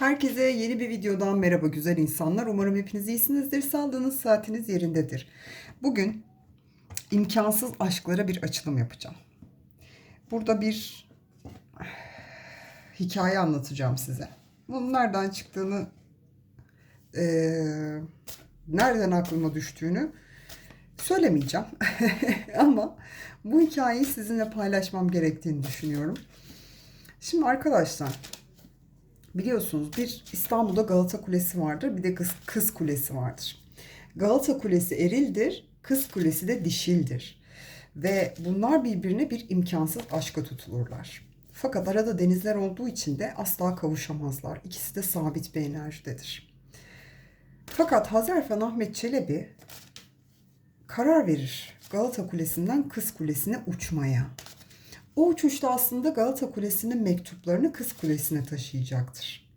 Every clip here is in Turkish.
Herkese yeni bir videodan merhaba güzel insanlar. Umarım hepiniz iyisinizdir. Sağlığınız, saatiniz yerindedir. Bugün imkansız aşklara bir açılım yapacağım. Burada bir hikaye anlatacağım size. Bunun nereden çıktığını, eee, nereden aklıma düştüğünü söylemeyeceğim. Ama bu hikayeyi sizinle paylaşmam gerektiğini düşünüyorum. Şimdi arkadaşlar Biliyorsunuz bir İstanbul'da Galata Kulesi vardır, bir de Kız, Kız Kulesi vardır. Galata Kulesi erildir, Kız Kulesi de dişildir. Ve bunlar birbirine bir imkansız aşka tutulurlar. Fakat arada denizler olduğu için de asla kavuşamazlar. İkisi de sabit bir enerjidedir. Fakat Hazarfen Ahmet Çelebi karar verir Galata Kulesi'nden Kız Kulesi'ne uçmaya. O uçuşta aslında Galata Kulesi'nin mektuplarını Kız Kulesi'ne taşıyacaktır.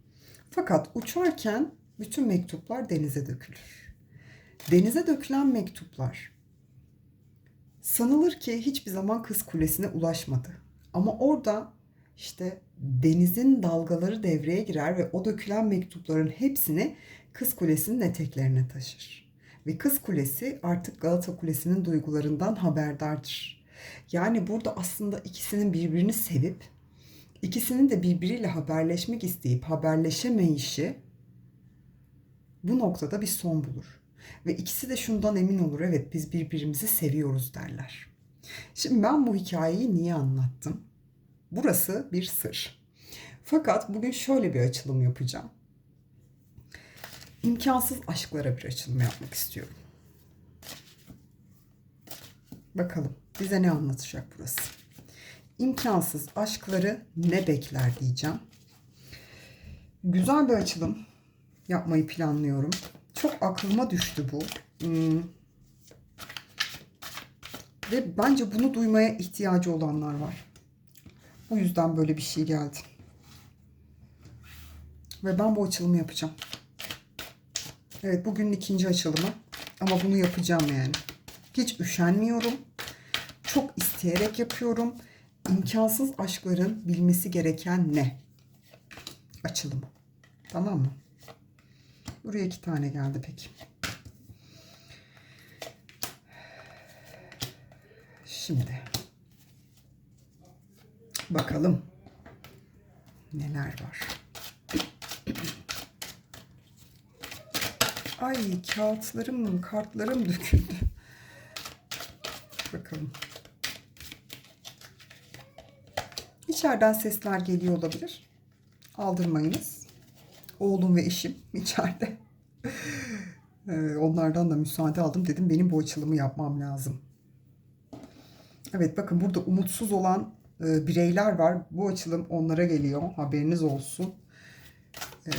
Fakat uçarken bütün mektuplar denize dökülür. Denize dökülen mektuplar sanılır ki hiçbir zaman Kız Kulesi'ne ulaşmadı. Ama orada işte denizin dalgaları devreye girer ve o dökülen mektupların hepsini Kız Kulesi'nin eteklerine taşır. Ve Kız Kulesi artık Galata Kulesi'nin duygularından haberdardır. Yani burada aslında ikisinin birbirini sevip ikisinin de birbiriyle haberleşmek isteyip haberleşemeyişi bu noktada bir son bulur. Ve ikisi de şundan emin olur. Evet biz birbirimizi seviyoruz derler. Şimdi ben bu hikayeyi niye anlattım? Burası bir sır. Fakat bugün şöyle bir açılım yapacağım. İmkansız aşklara bir açılım yapmak istiyorum. Bakalım bize ne anlatacak burası? İmkansız aşkları ne bekler diyeceğim. Güzel bir açılım yapmayı planlıyorum. Çok aklıma düştü bu. Hmm. Ve bence bunu duymaya ihtiyacı olanlar var. Bu yüzden böyle bir şey geldi. Ve ben bu açılımı yapacağım. Evet bugünün ikinci açılımı. Ama bunu yapacağım yani. Hiç üşenmiyorum. Çok isteyerek yapıyorum. İmkansız aşkların bilmesi gereken ne? Açılımı. Tamam mı? Buraya iki tane geldi peki. Şimdi bakalım neler var. Ay kağıtlarım, kartlarım döküldü. Bakalım. İçeriden sesler geliyor olabilir. Aldırmayınız. Oğlum ve eşim içeride. Ee, Onlardan da müsaade aldım. Dedim benim bu açılımı yapmam lazım. Evet bakın burada umutsuz olan e, bireyler var. Bu açılım onlara geliyor. Haberiniz olsun. Ee,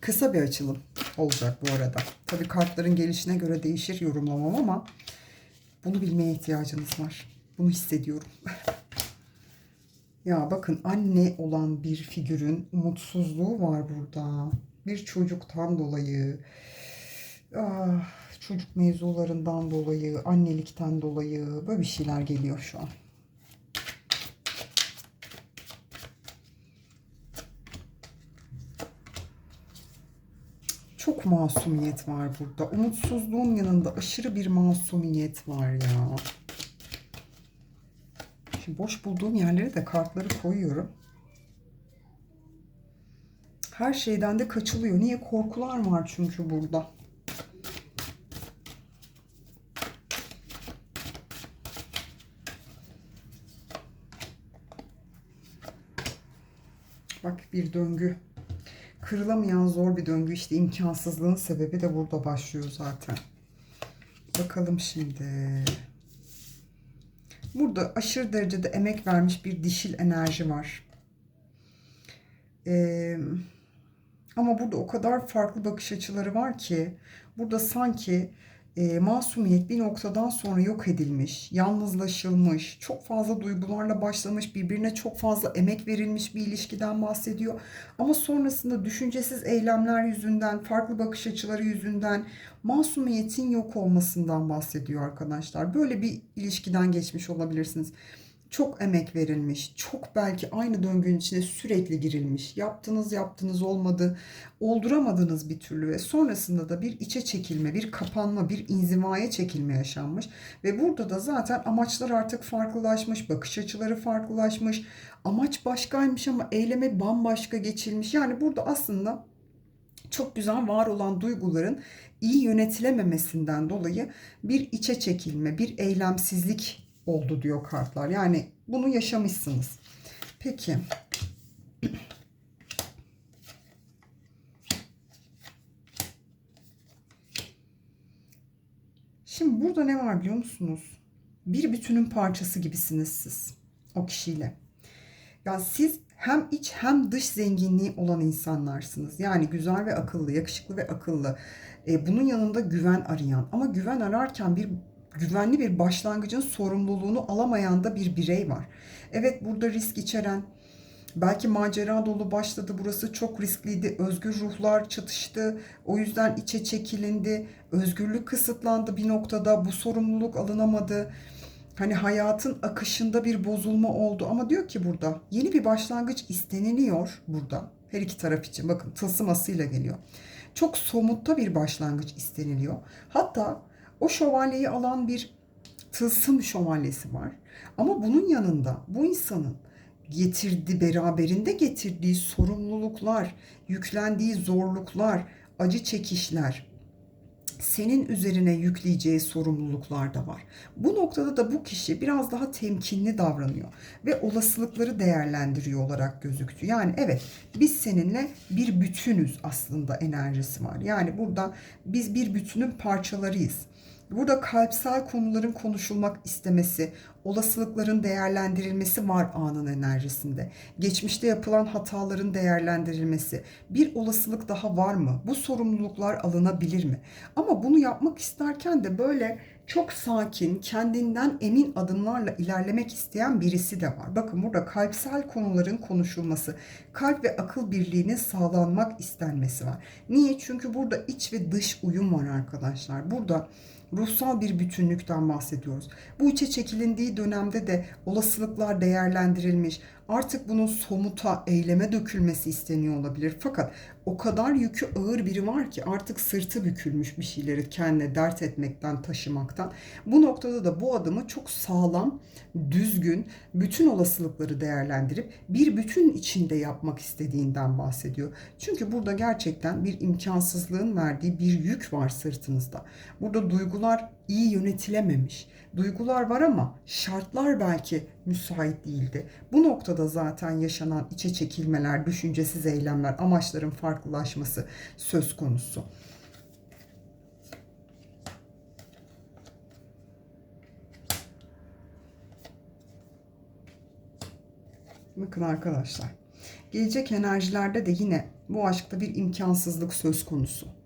kısa bir açılım olacak bu arada. Tabii kartların gelişine göre değişir yorumlamam ama bunu bilmeye ihtiyacınız var. Bunu hissediyorum. ya bakın anne olan bir figürün umutsuzluğu var burada. Bir çocuktan dolayı, ah, çocuk mevzularından dolayı, annelikten dolayı böyle bir şeyler geliyor şu an. Çok masumiyet var burada. Umutsuzluğun yanında aşırı bir masumiyet var ya. Şimdi boş bulduğum yerlere de kartları koyuyorum. Her şeyden de kaçılıyor. Niye? Korkular var çünkü burada. Bak bir döngü. Kırılamayan zor bir döngü. İşte imkansızlığın sebebi de burada başlıyor zaten. Bakalım şimdi. Burada aşırı derecede emek vermiş bir dişil enerji var. Ee, ama burada o kadar farklı bakış açıları var ki burada sanki e, masumiyet bir noktadan sonra yok edilmiş, yalnızlaşılmış, çok fazla duygularla başlamış, birbirine çok fazla emek verilmiş bir ilişkiden bahsediyor. Ama sonrasında düşüncesiz eylemler yüzünden, farklı bakış açıları yüzünden masumiyetin yok olmasından bahsediyor arkadaşlar. Böyle bir ilişkiden geçmiş olabilirsiniz. Çok emek verilmiş, çok belki aynı döngünün içine sürekli girilmiş. Yaptınız yaptınız olmadı, olduramadınız bir türlü ve sonrasında da bir içe çekilme, bir kapanma, bir inzivaya çekilme yaşanmış. Ve burada da zaten amaçlar artık farklılaşmış, bakış açıları farklılaşmış. Amaç başkaymış ama eyleme bambaşka geçilmiş. Yani burada aslında çok güzel var olan duyguların iyi yönetilememesinden dolayı bir içe çekilme, bir eylemsizlik oldu diyor kartlar. Yani bunu yaşamışsınız. Peki. Şimdi burada ne var biliyor musunuz? Bir bütünün parçası gibisiniz siz o kişiyle. Yani siz hem iç hem dış zenginliği olan insanlarsınız. Yani güzel ve akıllı, yakışıklı ve akıllı. E, bunun yanında güven arayan ama güven ararken bir güvenli bir başlangıcın sorumluluğunu alamayan da bir birey var. Evet burada risk içeren, belki macera dolu başladı. Burası çok riskliydi. Özgür ruhlar çatıştı. O yüzden içe çekilindi. Özgürlük kısıtlandı bir noktada. Bu sorumluluk alınamadı. Hani hayatın akışında bir bozulma oldu ama diyor ki burada yeni bir başlangıç isteniliyor burada. Her iki taraf için bakın tılsımasıyla geliyor. Çok somutta bir başlangıç isteniliyor. Hatta o şövalyeyi alan bir tılsım şövalyesi var. Ama bunun yanında bu insanın getirdiği beraberinde getirdiği sorumluluklar, yüklendiği zorluklar, acı çekişler, senin üzerine yükleyeceği sorumluluklar da var. Bu noktada da bu kişi biraz daha temkinli davranıyor ve olasılıkları değerlendiriyor olarak gözüktü. Yani evet biz seninle bir bütünüz aslında enerjisi var. Yani burada biz bir bütünün parçalarıyız. Burada kalpsel konuların konuşulmak istemesi, olasılıkların değerlendirilmesi var anın enerjisinde. Geçmişte yapılan hataların değerlendirilmesi. Bir olasılık daha var mı? Bu sorumluluklar alınabilir mi? Ama bunu yapmak isterken de böyle çok sakin, kendinden emin adımlarla ilerlemek isteyen birisi de var. Bakın burada kalpsel konuların konuşulması, kalp ve akıl birliğinin sağlanmak istenmesi var. Niye? Çünkü burada iç ve dış uyum var arkadaşlar. Burada ruhsal bir bütünlükten bahsediyoruz. Bu içe çekilindiği dönemde de olasılıklar değerlendirilmiş. Artık bunun somuta, eyleme dökülmesi isteniyor olabilir. Fakat o kadar yükü ağır biri var ki artık sırtı bükülmüş bir şeyleri kendine dert etmekten, taşımaktan. Bu noktada da bu adımı çok sağlam, düzgün, bütün olasılıkları değerlendirip bir bütün içinde yapmak istediğinden bahsediyor. Çünkü burada gerçekten bir imkansızlığın verdiği bir yük var sırtınızda. Burada duygular iyi yönetilememiş. Duygular var ama şartlar belki müsait değildi. Bu noktada zaten yaşanan içe çekilmeler, düşüncesiz eylemler, amaçların farklılaşması söz konusu. Bakın arkadaşlar. Gelecek enerjilerde de yine bu aşkta bir imkansızlık söz konusu.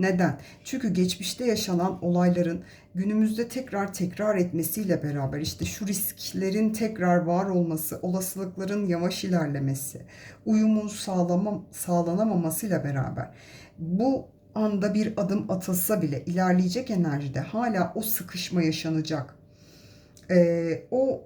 Neden? Çünkü geçmişte yaşanan olayların günümüzde tekrar tekrar etmesiyle beraber işte şu risklerin tekrar var olması, olasılıkların yavaş ilerlemesi, uyumun sağlama, sağlanamamasıyla beraber bu anda bir adım atılsa bile ilerleyecek enerjide hala o sıkışma yaşanacak. Ee, o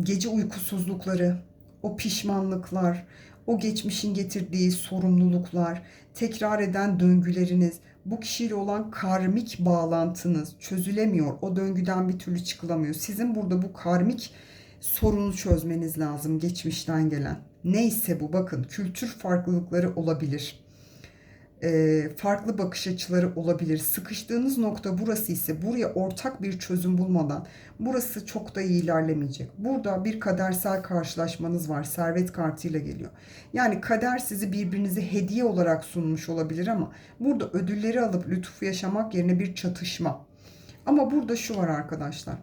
gece uykusuzlukları, o pişmanlıklar, o geçmişin getirdiği sorumluluklar, tekrar eden döngüleriniz, bu kişiyle olan karmik bağlantınız çözülemiyor. O döngüden bir türlü çıkılamıyor. Sizin burada bu karmik sorunu çözmeniz lazım geçmişten gelen. Neyse bu bakın kültür farklılıkları olabilir farklı bakış açıları olabilir. Sıkıştığınız nokta burası ise buraya ortak bir çözüm bulmadan burası çok da iyi ilerlemeyecek. Burada bir kadersel karşılaşmanız var. Servet kartıyla geliyor. Yani kader sizi birbirinize hediye olarak sunmuş olabilir ama burada ödülleri alıp lütuf yaşamak yerine bir çatışma. Ama burada şu var arkadaşlar.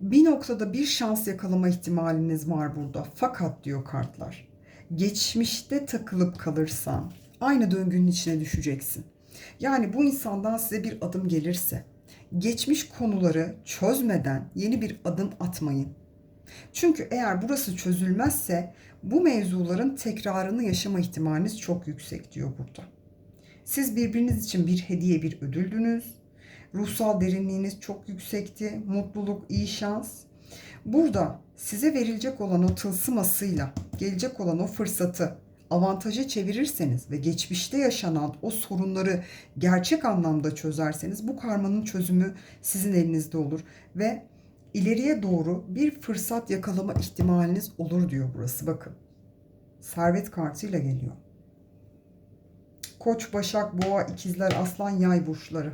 Bir noktada bir şans yakalama ihtimaliniz var burada. Fakat diyor kartlar. Geçmişte takılıp kalırsan aynı döngünün içine düşeceksin. Yani bu insandan size bir adım gelirse geçmiş konuları çözmeden yeni bir adım atmayın. Çünkü eğer burası çözülmezse bu mevzuların tekrarını yaşama ihtimaliniz çok yüksek diyor burada. Siz birbiriniz için bir hediye, bir ödüldünüz. Ruhsal derinliğiniz çok yüksekti. Mutluluk, iyi şans. Burada size verilecek olan o tılsımasıyla gelecek olan o fırsatı avantaja çevirirseniz ve geçmişte yaşanan o sorunları gerçek anlamda çözerseniz bu karmanın çözümü sizin elinizde olur ve ileriye doğru bir fırsat yakalama ihtimaliniz olur diyor burası bakın. Servet kartıyla geliyor. Koç, Başak, Boğa, İkizler, Aslan, Yay burçları.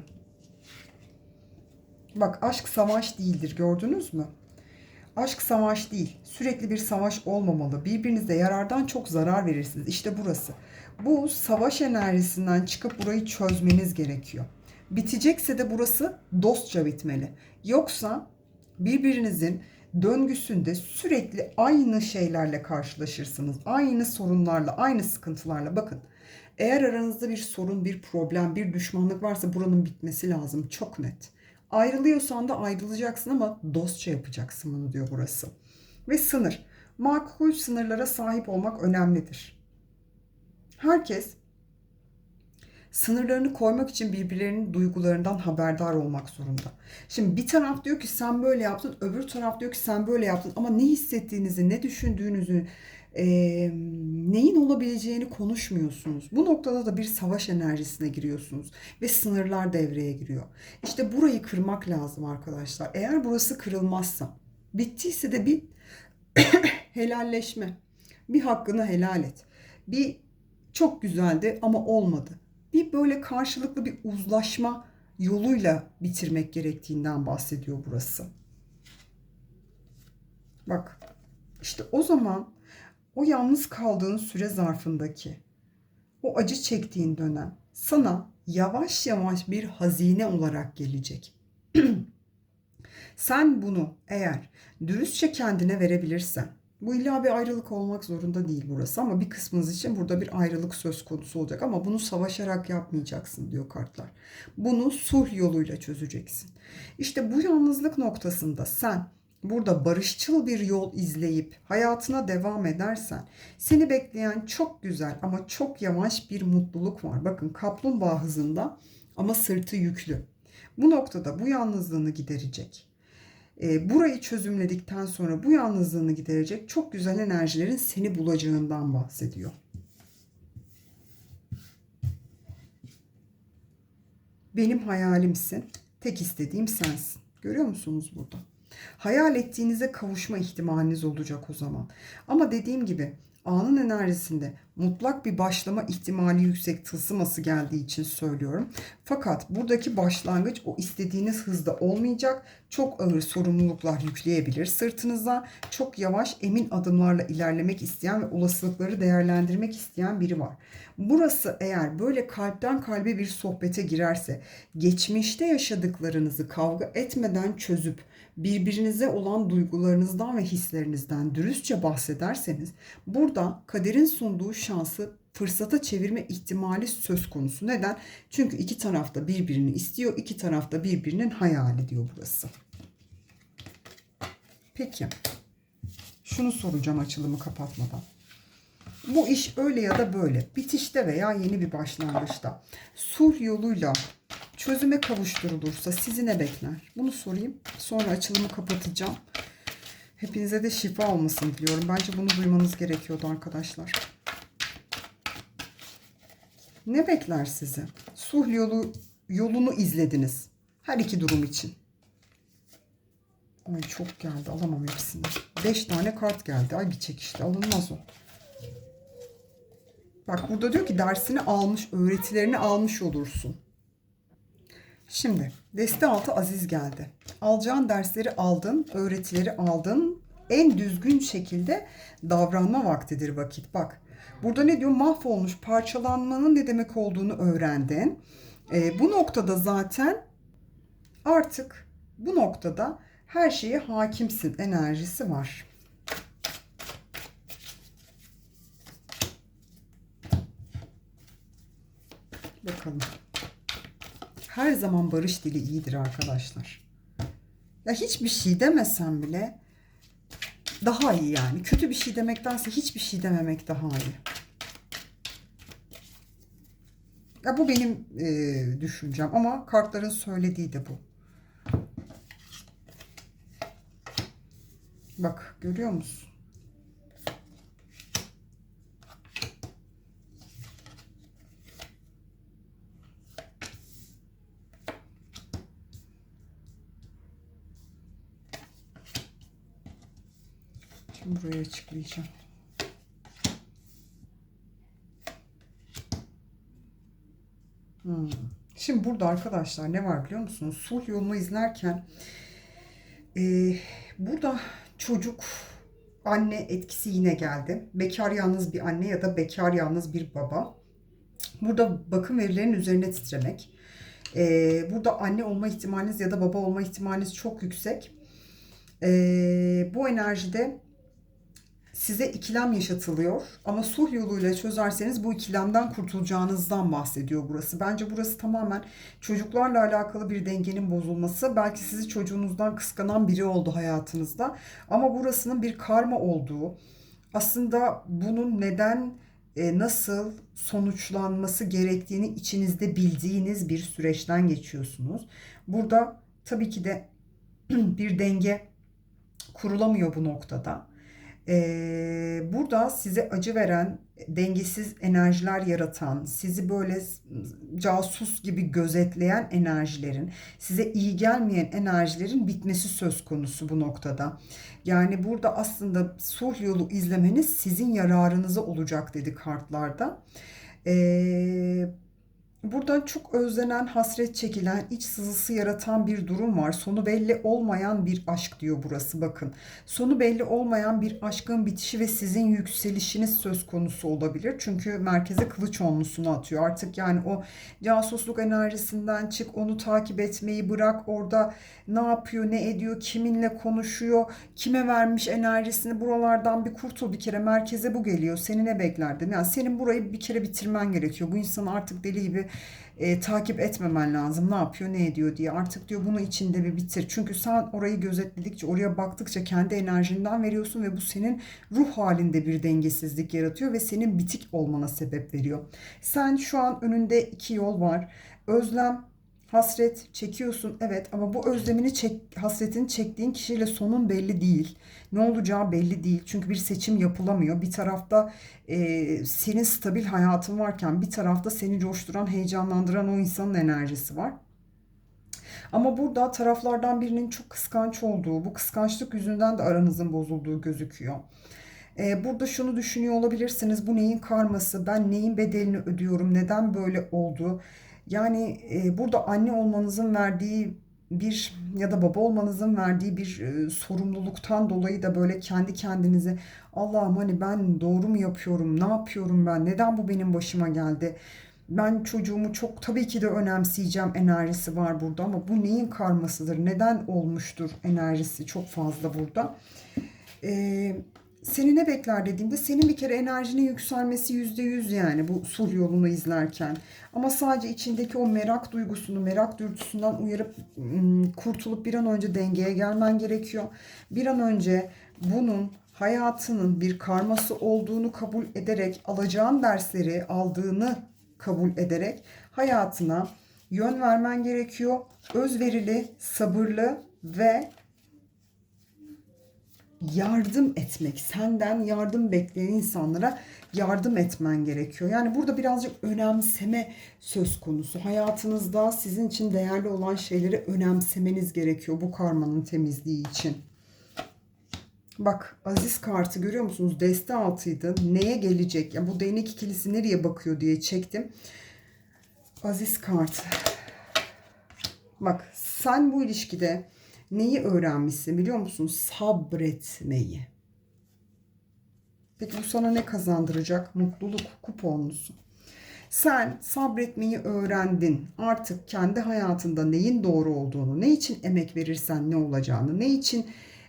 Bak aşk savaş değildir gördünüz mü? Aşk savaş değil. Sürekli bir savaş olmamalı. Birbirinize yarardan çok zarar verirsiniz. İşte burası. Bu savaş enerjisinden çıkıp burayı çözmeniz gerekiyor. Bitecekse de burası dostça bitmeli. Yoksa birbirinizin döngüsünde sürekli aynı şeylerle karşılaşırsınız. Aynı sorunlarla, aynı sıkıntılarla. Bakın eğer aranızda bir sorun, bir problem, bir düşmanlık varsa buranın bitmesi lazım. Çok net. Ayrılıyorsan da ayrılacaksın ama dostça yapacaksın bunu diyor burası. Ve sınır. Makul sınırlara sahip olmak önemlidir. Herkes sınırlarını koymak için birbirlerinin duygularından haberdar olmak zorunda. Şimdi bir taraf diyor ki sen böyle yaptın, öbür taraf diyor ki sen böyle yaptın ama ne hissettiğinizi, ne düşündüğünüzü, e, neyin olabileceğini konuşmuyorsunuz. Bu noktada da bir savaş enerjisine giriyorsunuz ve sınırlar devreye giriyor. İşte burayı kırmak lazım arkadaşlar. Eğer burası kırılmazsa, bittiyse de bir helalleşme. Bir hakkını helal et. Bir çok güzeldi ama olmadı. Bir böyle karşılıklı bir uzlaşma yoluyla bitirmek gerektiğinden bahsediyor burası. Bak işte o zaman o yalnız kaldığın süre zarfındaki o acı çektiğin dönem sana yavaş yavaş bir hazine olarak gelecek. Sen bunu eğer dürüstçe kendine verebilirsen, bu illa bir ayrılık olmak zorunda değil burası ama bir kısmınız için burada bir ayrılık söz konusu olacak ama bunu savaşarak yapmayacaksın diyor kartlar. Bunu sulh yoluyla çözeceksin. İşte bu yalnızlık noktasında sen burada barışçıl bir yol izleyip hayatına devam edersen seni bekleyen çok güzel ama çok yavaş bir mutluluk var. Bakın kaplumbağa hızında ama sırtı yüklü. Bu noktada bu yalnızlığını giderecek. E, burayı çözümledikten sonra bu yalnızlığını giderecek çok güzel enerjilerin seni bulacağından bahsediyor. Benim hayalimsin. Tek istediğim sensin. Görüyor musunuz burada? Hayal ettiğinize kavuşma ihtimaliniz olacak o zaman. Ama dediğim gibi anın enerjisinde mutlak bir başlama ihtimali yüksek tılsıması geldiği için söylüyorum. Fakat buradaki başlangıç o istediğiniz hızda olmayacak. Çok ağır sorumluluklar yükleyebilir sırtınıza. Çok yavaş emin adımlarla ilerlemek isteyen ve olasılıkları değerlendirmek isteyen biri var. Burası eğer böyle kalpten kalbe bir sohbete girerse geçmişte yaşadıklarınızı kavga etmeden çözüp birbirinize olan duygularınızdan ve hislerinizden dürüstçe bahsederseniz burada kaderin sunduğu şansı fırsata çevirme ihtimali söz konusu. Neden? Çünkü iki tarafta birbirini istiyor, iki tarafta birbirinin hayali diyor burası. Peki. Şunu soracağım açılımı kapatmadan. Bu iş öyle ya da böyle, bitişte veya yeni bir başlangıçta sulh yoluyla çözüme kavuşturulursa sizi ne bekler? Bunu sorayım. Sonra açılımı kapatacağım. Hepinize de şifa olmasını diliyorum. Bence bunu duymanız gerekiyordu arkadaşlar. Ne bekler sizi? Sulh yolu yolunu izlediniz. Her iki durum için. Ay çok geldi. Alamam hepsini. Beş tane kart geldi. Ay bir çekişte alınmaz o. Bak burada diyor ki dersini almış, öğretilerini almış olursun. Şimdi deste altı aziz geldi. Alacağın dersleri aldın, öğretileri aldın. En düzgün şekilde davranma vaktidir vakit. Bak burada ne diyor? Mahvolmuş parçalanmanın ne demek olduğunu öğrendin. E, bu noktada zaten artık bu noktada her şeye hakimsin enerjisi var. Bakalım. Her zaman barış dili iyidir arkadaşlar. Ya hiçbir şey demesem bile daha iyi yani. Kötü bir şey demektense hiçbir şey dememek daha iyi. Ya bu benim e, düşüncem ama kartların söylediği de bu. Bak görüyor musun? Şimdi buraya açıklayacağım. Hmm. Şimdi burada arkadaşlar ne var biliyor musunuz? Sulh yolunu izlerken e, burada çocuk anne etkisi yine geldi. Bekar yalnız bir anne ya da bekar yalnız bir baba. Burada bakım verilerinin üzerine titremek. E, burada anne olma ihtimaliniz ya da baba olma ihtimaliniz çok yüksek. E, bu enerjide size ikilem yaşatılıyor ama sulh yoluyla çözerseniz bu ikilemden kurtulacağınızdan bahsediyor burası. Bence burası tamamen çocuklarla alakalı bir dengenin bozulması. Belki sizi çocuğunuzdan kıskanan biri oldu hayatınızda ama burasının bir karma olduğu, aslında bunun neden e, nasıl sonuçlanması gerektiğini içinizde bildiğiniz bir süreçten geçiyorsunuz. Burada tabii ki de bir denge kurulamıyor bu noktada. Ee, burada size acı veren, dengesiz enerjiler yaratan, sizi böyle casus gibi gözetleyen enerjilerin, size iyi gelmeyen enerjilerin bitmesi söz konusu bu noktada. Yani burada aslında sulh yolu izlemeniz sizin yararınıza olacak dedi kartlarda. Ee, Buradan çok özlenen, hasret çekilen, iç sızısı yaratan bir durum var. Sonu belli olmayan bir aşk diyor burası bakın. Sonu belli olmayan bir aşkın bitişi ve sizin yükselişiniz söz konusu olabilir. Çünkü merkeze kılıç onlusunu atıyor. Artık yani o casusluk enerjisinden çık, onu takip etmeyi bırak. Orada ne yapıyor, ne ediyor, kiminle konuşuyor, kime vermiş enerjisini buralardan bir kurtul bir kere. Merkeze bu geliyor. Seni ne beklerdim? Yani senin burayı bir kere bitirmen gerekiyor. Bu insanı artık deli gibi e, takip etmemen lazım. Ne yapıyor, ne ediyor diye. Artık diyor bunu içinde bir bitir. Çünkü sen orayı gözetledikçe, oraya baktıkça kendi enerjinden veriyorsun ve bu senin ruh halinde bir dengesizlik yaratıyor ve senin bitik olmana sebep veriyor. Sen şu an önünde iki yol var. Özlem hasret çekiyorsun evet ama bu özlemini çek, hasretini çektiğin kişiyle sonun belli değil. Ne olacağı belli değil. Çünkü bir seçim yapılamıyor. Bir tarafta e, senin stabil hayatın varken bir tarafta seni coşturan, heyecanlandıran o insanın enerjisi var. Ama burada taraflardan birinin çok kıskanç olduğu, bu kıskançlık yüzünden de aranızın bozulduğu gözüküyor. Ee, burada şunu düşünüyor olabilirsiniz. Bu neyin karması? Ben neyin bedelini ödüyorum? Neden böyle oldu? Yani e, burada anne olmanızın verdiği bir ya da baba olmanızın verdiği bir e, sorumluluktan dolayı da böyle kendi kendinize Allah'ım hani ben doğru mu yapıyorum? Ne yapıyorum ben? Neden bu benim başıma geldi? Ben çocuğumu çok tabii ki de önemseyeceğim enerjisi var burada ama bu neyin karmasıdır? Neden olmuştur enerjisi çok fazla burada. Ee, seni ne bekler dediğimde senin bir kere enerjinin yükselmesi yüzde yüz yani bu sul yolunu izlerken. Ama sadece içindeki o merak duygusunu, merak dürtüsünden uyarıp kurtulup bir an önce dengeye gelmen gerekiyor. Bir an önce bunun hayatının bir karması olduğunu kabul ederek alacağın dersleri aldığını kabul ederek hayatına yön vermen gerekiyor. Özverili, sabırlı ve yardım etmek, senden yardım bekleyen insanlara yardım etmen gerekiyor. Yani burada birazcık önemseme söz konusu. Hayatınızda sizin için değerli olan şeyleri önemsemeniz gerekiyor bu karmanın temizliği için. Bak Aziz kartı görüyor musunuz? Deste altıydı. Neye gelecek? Ya bu değnek ikilisi nereye bakıyor diye çektim. Aziz kartı. Bak sen bu ilişkide neyi öğrenmişsin biliyor musun? Sabretmeyi. Peki bu sana ne kazandıracak? Mutluluk kuponlusu. Sen sabretmeyi öğrendin. Artık kendi hayatında neyin doğru olduğunu, ne için emek verirsen ne olacağını, ne için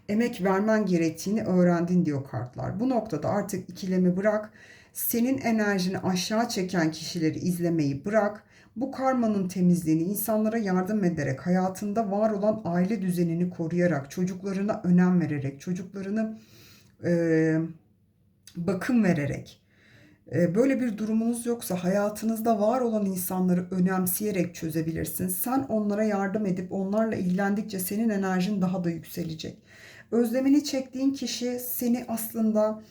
emek vermen gerektiğini öğrendin diyor kartlar. Bu noktada artık ikilemi bırak. Senin enerjini aşağı çeken kişileri izlemeyi bırak bu karmanın temizliğini insanlara yardım ederek, hayatında var olan aile düzenini koruyarak, çocuklarına önem vererek, çocuklarını e, bakım vererek, böyle bir durumunuz yoksa hayatınızda var olan insanları önemseyerek çözebilirsin. Sen onlara yardım edip onlarla ilgilendikçe senin enerjin daha da yükselecek. Özlemini çektiğin kişi seni aslında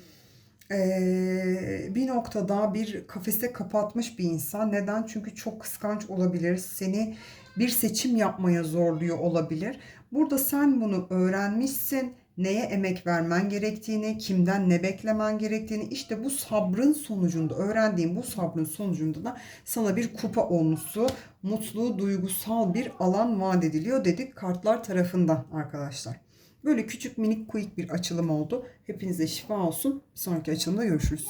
e, bir noktada bir kafese kapatmış bir insan. Neden? Çünkü çok kıskanç olabilir. Seni bir seçim yapmaya zorluyor olabilir. Burada sen bunu öğrenmişsin. Neye emek vermen gerektiğini, kimden ne beklemen gerektiğini işte bu sabrın sonucunda, öğrendiğin bu sabrın sonucunda da sana bir kupa olmuşsu, mutlu, duygusal bir alan vaat ediliyor dedik kartlar tarafından arkadaşlar. Böyle küçük minik quick bir açılım oldu. Hepinize şifa olsun. Bir sonraki açılımda görüşürüz.